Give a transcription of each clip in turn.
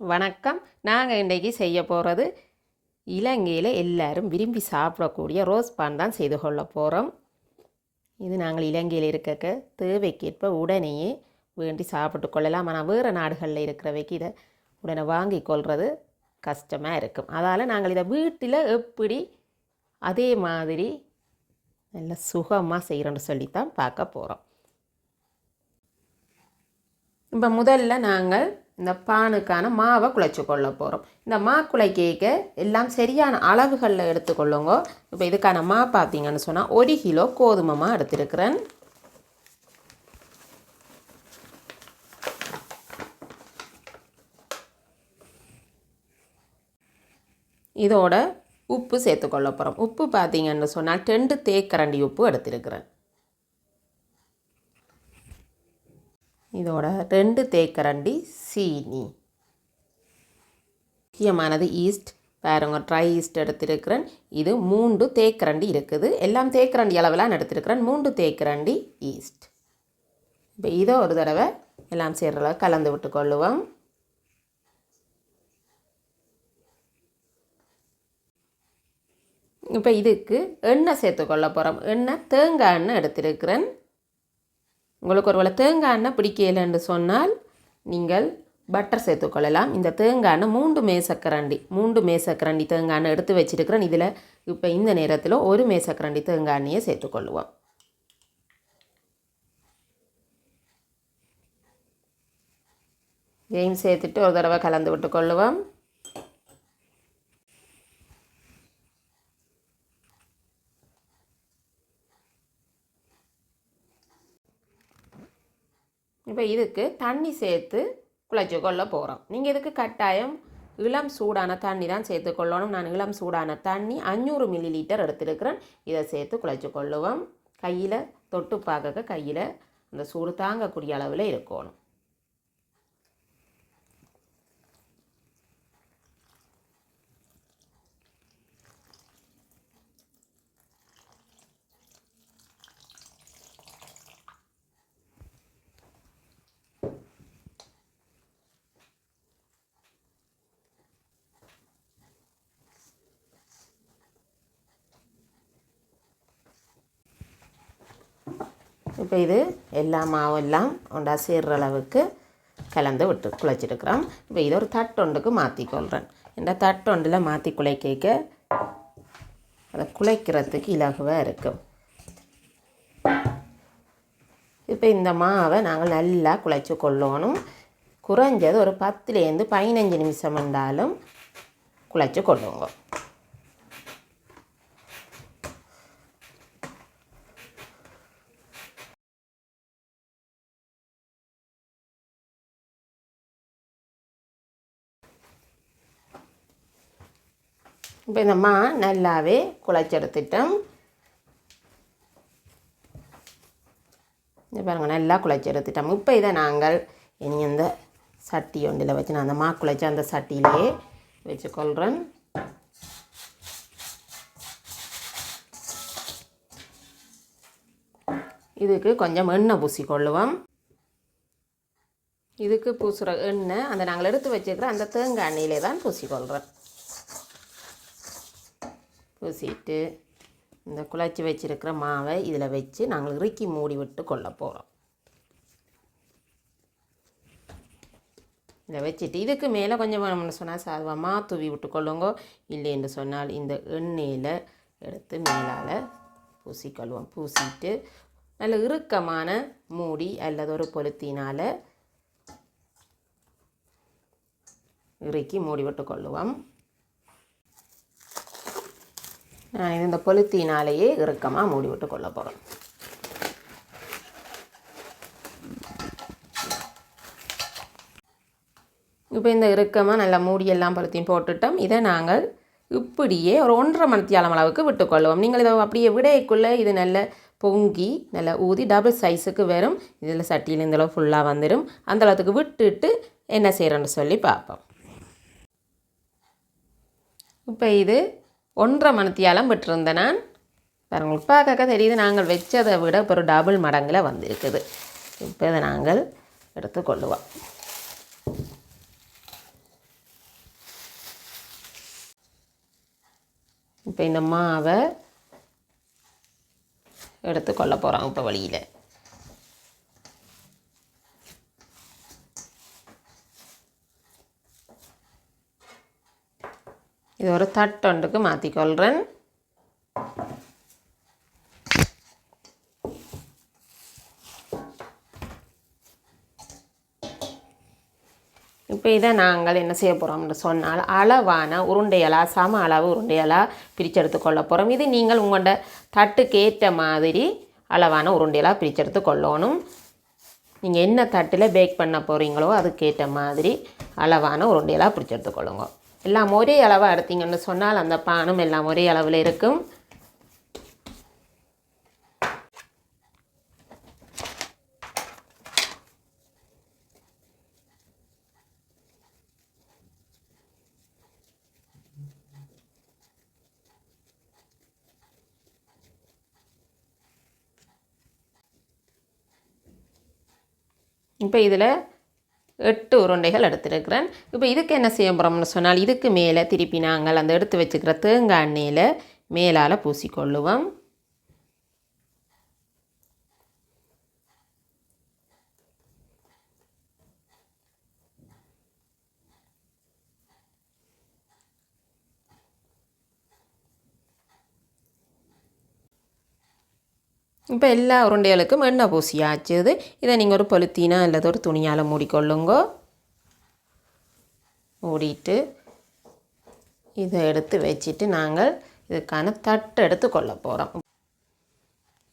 வணக்கம். நாங்கள் இன்றைக்கி செய்ய போகிறது இலங்கையில் எல்லாரும் விரும்பி சாப்பிடக்கூடிய ரோஸ் பான் தான் செய்து கொள்ள போகிறோம் இது நாங்கள் இலங்கையில் இருக்க தேவைக்கேற்ப உடனேயே வேண்டி சாப்பிட்டு கொள்ளலாம். ஆனால் வேறு நாடுகளில் இருக்கிறவைக்கு இதை உடனே வாங்கி கொள்வது கஷ்டமாக இருக்கும். அதால் நாங்கள் இதை வீட்டில் எப்படி அதே மாதிரி நல்ல சுகமாக செய்கிறோன்னு சொல்லித்தான் பார்க்க போகிறோம் இப்போ முதல்ல நாங்கள் இந்த பானுக்கான மாவை குழைச்சி கொள்ள போகிறோம் இந்த மா குழைக்க எல்லாம் சரியான அளவுகளில் எடுத்துக்கொள்ளுங்க. இப்போ இதுக்கான மா பார்த்தீங்கன்னு சொன்னால் ஒரு கிலோ கோதுமை மா எடுத்திருக்கிறேன். இதோட உப்பு சேர்த்துக்கொள்ள போகிறோம் உப்பு பார்த்தீங்கன்னு சொன்னால் ரெண்டு தேக்கரண்டி உப்பு எடுத்திருக்கிறேன். இதோட ரெண்டு தேக்கரண்டி சீனி. முக்கியமானது ஈஸ்ட். பாருங்க ட்ரை ஈஸ்ட் எடுத்திருக்கிறேன். இது மூன்று தேக்கரண்டி இருக்குது. எல்லாம் தேக்கரண்டி அளவில் எடுத்திருக்கிறேன். மூன்று தேக்கரண்டி ஈஸ்ட். இப்போ இதை ஒரு தடவை எல்லாம் சேர்ற கலந்து விட்டு கொள்ளுவோம் இப்போ இதுக்கு எண்ணெய் சேர்த்துக்கொள்ள போகிறோம் எண்ணெய் தேங்காய் எண்ணெய் எடுத்திருக்கிறேன். உங்களுக்கு ஒருவேளை தேங்காய் எண்ணெய் பிடிக்கலன்னு சொன்னால் நீங்கள் பட்டர் சேர்த்துக்கொள்ளலாம் இந்த தேங்காய் எண்ணெய் மூன்று மேசக்கரண்டி மூன்று மேசக்கரண்டி தேங்காய் எண்ணெய் எடுத்து வச்சுருக்கிறேன். இதில் இப்போ இந்த நேரத்தில் ஒரு மேசக்கரண்டி தேங்காய் எண்ணெயை சேர்த்துக்கொள்ளுவோம் இதையும் சேர்த்துட்டு ஒரு தடவை கலந்து விட்டு கொள்ளுவோம். இப்போ இதுக்கு தண்ணி சேர்த்து குழைச்சி கொள்ள போகிறோம் நீங்கள் இதுக்கு கட்டாயம் இளம் சூடான தண்ணி தான் சேர்த்து கொள்ளணும். நான் இளம் சூடான தண்ணி அஞ்சூறு மில்லி லிட்டர் எடுத்திருக்கிறேன். இதை சேர்த்து குழைச்சி கொள்ளுவோம் கையில் தொட்டு பார்க்க கையில் அந்த சூடு தாங்கக்கூடிய அளவில் இருக்கணும். இப்போ இது எல்லா மாவும் எல்லாம் ஒன்றா சேர்ற அளவுக்கு கலந்து விட்டு குழைச்சிருக்கிறோம் இப்போ இது ஒரு தட்டொண்டுக்கு மாற்றி கொள்கிறேன் இந்த தட்டொண்டில் மாற்றி குழைக்க அதை குழைக்கிறதுக்கு இலகுவாக இருக்கும். இப்போ இந்த மாவை நாங்கள் நல்லா குழைச்சி கொள்ளணும். குறைஞ்சது ஒரு பத்துலேருந்து பதினஞ்சு நிமிஷம் இருந்தாலும் குழைச்சி கொள்ளுவோம் இப்போ இந்த மா நல்லாவே குழைச்செடுத்துட்டோம். இந்த பாருங்கள் நல்லா குழைச்செடுத்துட்டோம். இப்போ இதை நாங்கள் இனி அந்த சட்டி ஒன்றில் வச்சு நான் அந்த மா குழைச்ச அந்த சட்டியிலே வச்சுக்கொள்கிறேன் இதுக்கு கொஞ்சம் எண்ணெய் பூசிக்கொள்ளுவோம். இதுக்கு பூசுகிற எண்ணெய் அந்த நாங்கள் எடுத்து வச்சுக்கிற அந்த தேங்காய் எண்ணெயிலே தான் பூசிக்கொள்கிறேன் பூசிட்டு இந்த குழச்சி வச்சுருக்கிற மாவை இதில் வச்சு நாங்கள் இறுக்கி மூடி விட்டு கொள்ள போகிறோம். இதை வச்சுட்டு இதுக்கு மேலே கொஞ்சம் வேணும்னு சொன்னால் சாதுவமாக தூவி விட்டு கொள்ளுங்க. இல்லைன்னு சொன்னால் இந்த எண்ணெயில் எடுத்து மேலால் பூசிக்கொள்வோம் பூசிட்டு நல்ல இறுக்கமான மூடி அல்லது ஒரு பொலுத்தினால் இறுக்கி மூடி விட்டு கொள்ளுவோம் நான் இது இந்த கொளுத்தினாலேயே இறுக்கமாக மூடி விட்டு கொள்ள போகிறோம் இப்போ இந்த இறுக்கமாக நல்லா மூடியெல்லாம் பொருத்தியும் போட்டுட்டோம். இதை நாங்கள் இப்படியே ஒரு ஒன்றரை மணித்தியாலம் அளவுக்கு விட்டுக்கொள்வோம் நீங்கள் இதை அப்படியே விடைக்குள்ளே இது நல்ல பொங்கி நல்லா ஊதி டபுள் சைஸுக்கு வரும் இதில் சட்டியில் இந்த அளவு ஃபுல்லாக வந்துடும் அந்த அளவுக்கு விட்டுட்டு என்ன செய்கிறோன்னு சொல்லி பார்ப்போம். இப்போ இது ஒன்றரை மணத்தியாலம் விட்டுருந்த நான் உங்களுக்கு உட்பாக்க தெரியுது நாங்கள் வச்சதை விட இப்போ ஒரு டபுள் மடங்கில் வந்திருக்குது. இப்போ இதை நாங்கள் எடுத்துக்கொள்ளுவோம் இப்போ இந்த மாவை எடுத்துக்கொள்ள போகிறோம் இப்போ வழியில். இது ஒரு தட்டொண்டுக்கு மாற்றிக்கொள்கிறேன் இப்போ இதை நாங்கள் என்ன செய்ய போகிறோம்னு சொன்னால் அளவான உருண்டையலாக சம அளவு உருண்டையலாக பிரிச்செடுத்து கொள்ள போகிறோம் இது நீங்கள் உங்களோட தட்டுக்கு ஏற்ற மாதிரி அளவான உருண்டையலாக பிரிச்செடுத்து கொள்ளணும். நீங்கள் என்ன தட்டில் பேக் பண்ண போகிறீங்களோ அதுக்கேற்ற மாதிரி அளவான உருண்டையலாக பிரிச்செடுத்து கொள்ளுங்கள் எல்லாம் ஒரே அளவாக எடுத்தீங்கன்னு சொன்னால் அந்த பானம் எல்லாம் ஒரே அளவில் இருக்கும். இப்போ இதில் எட்டு உருண்டைகள் எடுத்துருக்கிறேன். இப்போ இதுக்கு என்ன செய்ய போகிறோம்னு சொன்னால் இதுக்கு மேலே திருப்பி நாங்கள் அந்த எடுத்து வச்சுக்கிற தேங்காய் எண்ணெயில் மேலால் பூசிக்கொள்ளுவோம். இப்போ எல்லா உருண்டைகளுக்கும் எண்ணெய் பூசி இது இதை நீங்கள் ஒரு பொலித்தீனா அல்லது ஒரு துணியால் மூடிக்கொள்ளுங்க. மூடிட்டு இதை எடுத்து வச்சுட்டு நாங்கள் இதுக்கான தட்டு எடுத்து கொள்ள போகிறோம்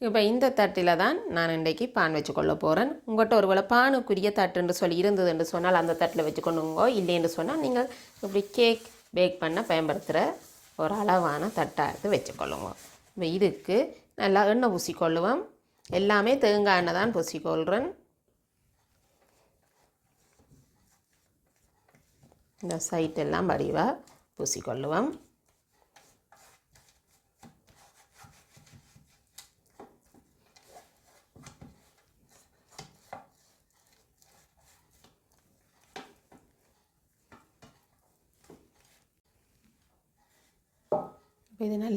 இப்போ இந்த தட்டில் தான் நான் இன்றைக்கி பான் வச்சு கொள்ள போகிறேன் உங்கள்கிட்ட ஒரு வேளை பானுக்குரிய தட்டுன்னு சொல்லி இருந்ததுன்னு சொன்னால் அந்த தட்டில் வச்சுக்கொண்டுங்கோ இல்லைன்னு சொன்னால் நீங்கள் இப்படி கேக் பேக் பண்ண பயன்படுத்துகிற ஒரு அளவான தட்டாக எடுத்து வச்சுக்கொள்ளுங்க இப்போ இதுக்கு நல்லா எண்ணெய் பூசிக்கொள்ளுவோம். எல்லாமே தேங்காய் எண்ணெய் தான் பூசிக்கொள்கிறேன் இந்த சைட்டெல்லாம் வடிவாக பூசிக்கொள்ளுவோம்.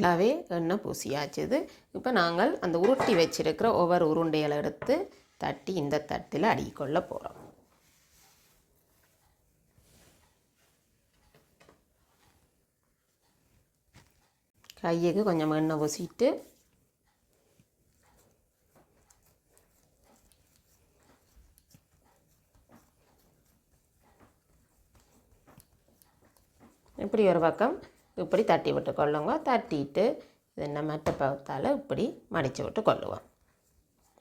இது நல்லாவே எண்ணெய் பூசியாச்சுது இப்போ நாங்கள் அந்த உருட்டி வச்சிருக்கிற ஒவ்வொரு உருண்டைகளை எடுத்து தட்டி இந்த தட்டில் அடிக்கொள்ள போகிறோம் கையுக்கு கொஞ்சம் எண்ணெய் பூசிட்டு இப்படி ஒரு பக்கம் இப்படி தட்டி விட்டு கொள்ளுங்க. தட்டிட்டு இதை என்ன மட்டை பகுத்தால் இப்படி மடித்து விட்டு கொள்ளுவோம்.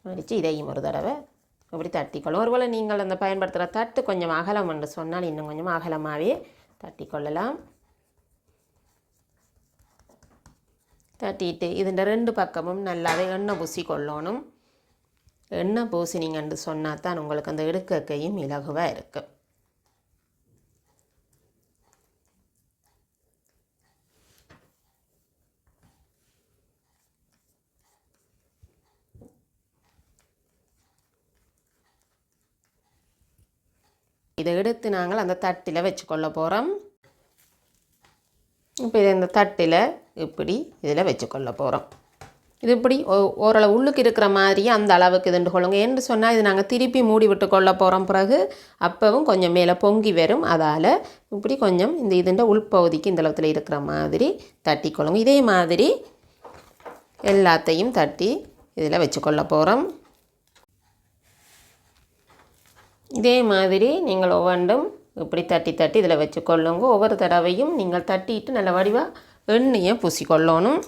மடித்து இதையும் ஒரு தடவை இப்படி தட்டிக்கொள்ளும் ஒருவேளை நீங்கள் அந்த பயன்படுத்துகிற தட்டு கொஞ்சம் அகலம் என்று சொன்னால் இன்னும் கொஞ்சம் அகலமாகவே தட்டி கொள்ளலாம். தட்டிட்டு இதுண்ட ரெண்டு பக்கமும் நல்லாவே எண்ணெய் பூசி கொள்ளணும். எண்ணெய் பூசினீங்கன்னு சொன்னால் தான் உங்களுக்கு அந்த எடுக்கையும் இலகுவாக இருக்குது இதை எடுத்து நாங்கள் அந்த தட்டில் வச்சுக்கொள்ள போகிறோம் இப்போ இதை இந்த தட்டில் இப்படி இதில் வச்சுக்கொள்ள போகிறோம் இது இப்படி ஓ- ஓரளவு உள்ளுக்கு இருக்கிற மாதிரியே அந்த அளவுக்கு இதுண்டு கொள்ளுங்க என்று சொன்னால் இது நாங்கள் திருப்பி மூடி விட்டு கொள்ள போகிறோம் பிறகு அப்பவும் கொஞ்சம் மேலே பொங்கி வரும். அதால் இப்படி கொஞ்சம் இந்த இதுண்ட உள்பகுதிக்கு இந்த அளவுல இருக்கிற மாதிரி தட்டி கொள்ளுங்க இதே மாதிரி எல்லாத்தையும் தட்டி இதில் வச்சுக்கொள்ள போகிறோம் இதே மாதிரி நீங்கள் ஒவ்வொன்றும் இப்படி தட்டி தட்டி இதில் வச்சு கொள்ளுங்க ஒவ்வொரு தடவையும் நீங்கள் தட்டிட்டு நல்ல வடிவாக எண்ணெயை பூசிக்கொள்ளணும்.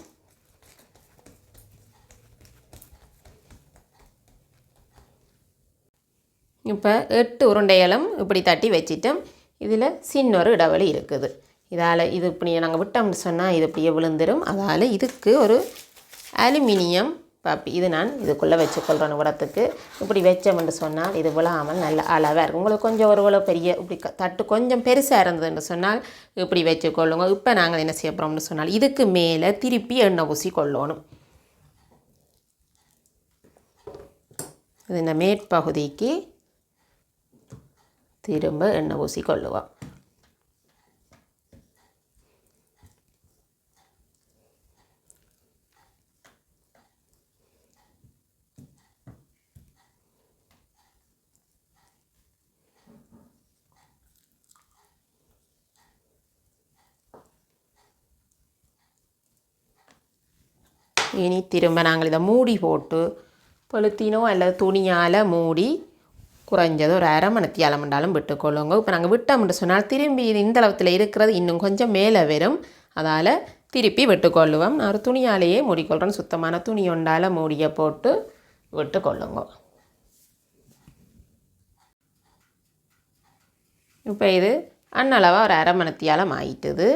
இப்போ எட்டு உருண்டைகளும் இப்படி தட்டி வச்சிட்டோம் இதில் சின்ன ஒரு இடைவெளி இருக்குது. இதால் இது இப்படி நாங்கள் விட்டோம்னு சொன்னால் இது இப்படியே விழுந்துடும் அதால் இதுக்கு ஒரு அலுமினியம் பாப்பி இது நான் இதுக்குள்ளே வச்சுக்கொள்கிறேன் உரத்துக்கு. இப்படி வச்சோம்னு சொன்னால் இது விழாமல் நல்ல அளவாக இருக்கும். உங்களுக்கு கொஞ்சம் ஒரு இவ்வளோ பெரிய இப்படி க- தட்டு கொஞ்சம் பெருசாக இருந்ததுன்னு சொன்னால் இப்படி வச்சுக்கொள்ளுங்க. இப்போ நாங்கள் என்ன செய்ய போகிறோம்னு சொன்னால் இதுக்கு மேலே திருப்பி எண்ணெய் ஊசி கொள்ளணும். இது இந்த மேற்பகுதிக்கு திரும்ப எண்ணெய் ஊசி கொள்ளுவோம். இனி திரும்ப நாங்கள் இதை மூடி போட்டு பொலித்தீனோ அல்லது துணியால் மூடி குறைஞ்சது ஒரு அரை மணத்தி அலமண்டாலும் விட்டுக்கொள்ளுங்க. இப்போ நாங்கள் விட்டோம்னு சொன்னால் திரும்பி இது இந்த அளவுத்தில் இருக்கிறது இன்னும் கொஞ்சம் மேலே வரும். அதால் திருப்பி விட்டுக்கொள்ளுவோம். நான் ஒரு துணியாலேயே மூடிக்கொள்கிறேன் சுத்தமான துணி ஒண்டால் மூடியை போட்டு விட்டுக்கொள்ளுங்க. இப்போ இது அன்னளவாக ஒரு அரை மணத்தியாலம் ஆயிட்டுது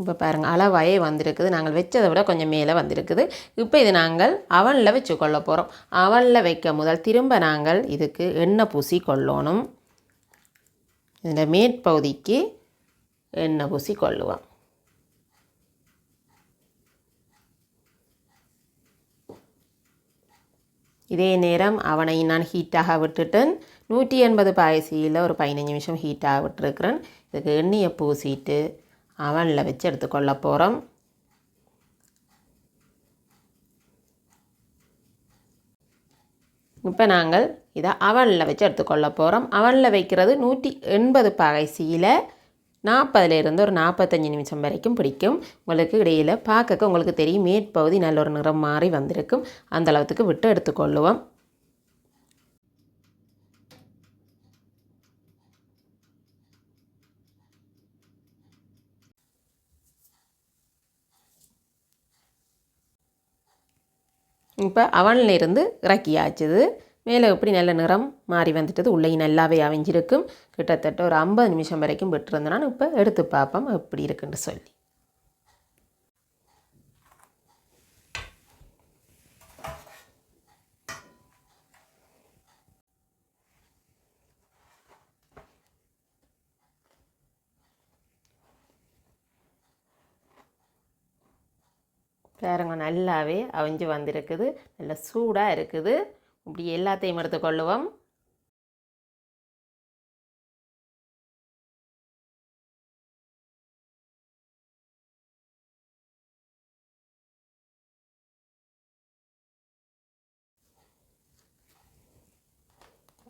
இப்போ பாருங்கள் அளவாயே வந்திருக்குது. நாங்கள் வச்சதை விட கொஞ்சம் மேலே வந்திருக்குது. இப்போ இது நாங்கள் அவனில் வச்சு கொள்ள போகிறோம் அவனில் வைக்க முதல் திரும்ப நாங்கள் இதுக்கு எண்ணெய் பூசி கொள்ளணும். இதில் மேற்பகுதிக்கு எண்ணெய் பூசி கொள்ளுவோம். இதே நேரம் அவனை நான் ஹீட்டாக விட்டுட்டேன். நூற்றி எண்பது பாயசியில் ஒரு பதினஞ்சு நிமிஷம் ஹீட்டாக விட்டுருக்குறேன். இதுக்கு எண்ணெயை பூசிட்டு அவனில் வச்சு எடுத்துக்கொள்ள போகிறோம். இப்போ நாங்கள் இதை அவனில் வச்சு எடுத்துக்கொள்ள போகிறோம். அவனில் வைக்கிறது நூற்றி எண்பது பகைசியில் நாற்பதுலேருந்து ஒரு நாற்பத்தஞ்சு நிமிஷம் வரைக்கும் பிடிக்கும். உங்களுக்கு இடையில் பார்க்க உங்களுக்கு தெரியும். மேற்பகுதி நல்ல ஒரு நிறம் மாறி வந்திருக்கும். அந்தளவுக்கு விட்டு எடுத்துக்கொள்ளுவோம். இப்போ அவனில் இருந்து இறக்கியாச்சுது மேலே எப்படி நல்ல நிறம் மாறி வந்துட்டது? உள்ளே நல்லாவே அவிஞ்சிருக்கும். கிட்டத்தட்ட ஒரு ஐம்பது நிமிஷம் வரைக்கும் விட்டுருந்தேன். இப்போ எடுத்து பார்ப்போம். எப்படி இருக்குன்னு சொல்லி. பாருங்க நல்லாவே அவிஞ்சு வந்திருக்குது. நல்லா சூடாக இருக்குது. இப்படி எல்லாத்தையும் எடுத்துக்கொள்ளுவோம்.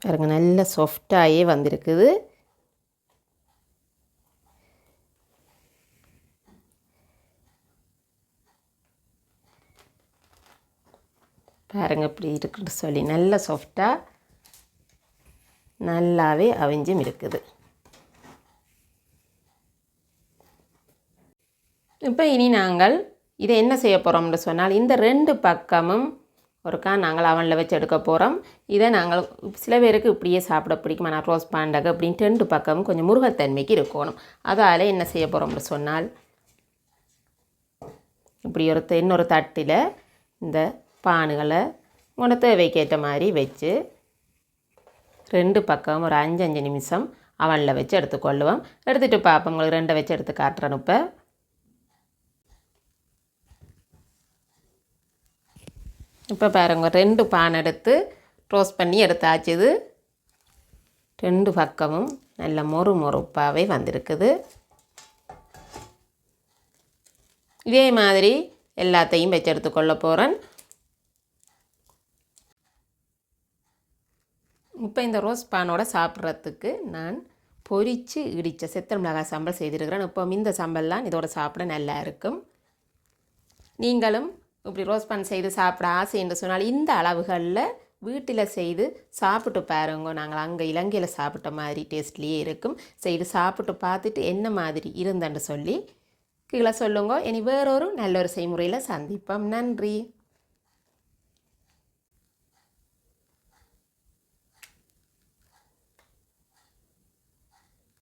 பாருங்க நல்ல சாஃப்டாகவே வந்திருக்குது. பாருங்க இப்படி இருக்குன்னு சொல்லி நல்ல சாஃப்டாக நல்லாவே அவிஞ்சும் இருக்குது இப்போ இனி நாங்கள் இதை என்ன செய்ய போகிறோம்னு சொன்னால் இந்த ரெண்டு பக்கமும் ஒருக்கா நாங்கள் அவனில் வச்சு எடுக்க போகிறோம் இதை நாங்கள் சில பேருக்கு இப்படியே சாப்பிட பிடிக்கும் நான் ரோஸ் பாண்டக அப்படின்ட்டு ரெண்டு பக்கமும் கொஞ்சம் முருகத்தன்மைக்கு இருக்கணும். அதால் என்ன செய்ய போகிறோம்னு சொன்னால் இப்படி ஒரு இன்னொரு தட்டில் இந்த பானுகளை உங்களோட தேவைக்கேற்ற மாதிரி வச்சு ரெண்டு பக்கம் ஒரு அஞ்சு அஞ்சு நிமிஷம் அவனில் வச்சு எடுத்துக்கொள்ளுவோம். எடுத்துகிட்டு பார்ப்போம் உங்களுக்கு ரெண்டை வச்சு எடுத்து காட்டுறேன் இப்போ. இப்போ பாருங்க ரெண்டு பான் எடுத்து ரோஸ்ட் பண்ணி எடுத்தாச்சுது ரெண்டு பக்கமும் நல்ல மொறு மொறுப்பாகவே வந்திருக்குது. இதே மாதிரி எல்லாத்தையும் வச்சு எடுத்துக்கொள்ள போகிறேன் இப்போ இந்த ரோஸ் பானோட சாப்பிட்றதுக்கு நான் பொரித்து இடித்த செத்தல் மிளகாய் சாம்பல் செய்திருக்கிறேன். இப்போ இந்த சம்பல்லாம் இதோட சாப்பிட நல்லா இருக்கும். நீங்களும் இப்படி ரோஸ் பான் செய்து சாப்பிட ஆசை என்று சொன்னால் இந்த அளவுகளில் வீட்டில் செய்து சாப்பிட்டு பாருங்க. நாங்கள் அங்கே இலங்கையில் சாப்பிட்ட மாதிரி டேஸ்ட்லேயே இருக்கும். செய்து சாப்பிட்டு பார்த்துட்டு என்ன மாதிரி இருந்தன்னு சொல்லி கீழே சொல்லுங்க. இனி வேறொரு நல்ல ஒரு செய்முறையில் சந்திப்போம். நன்றி.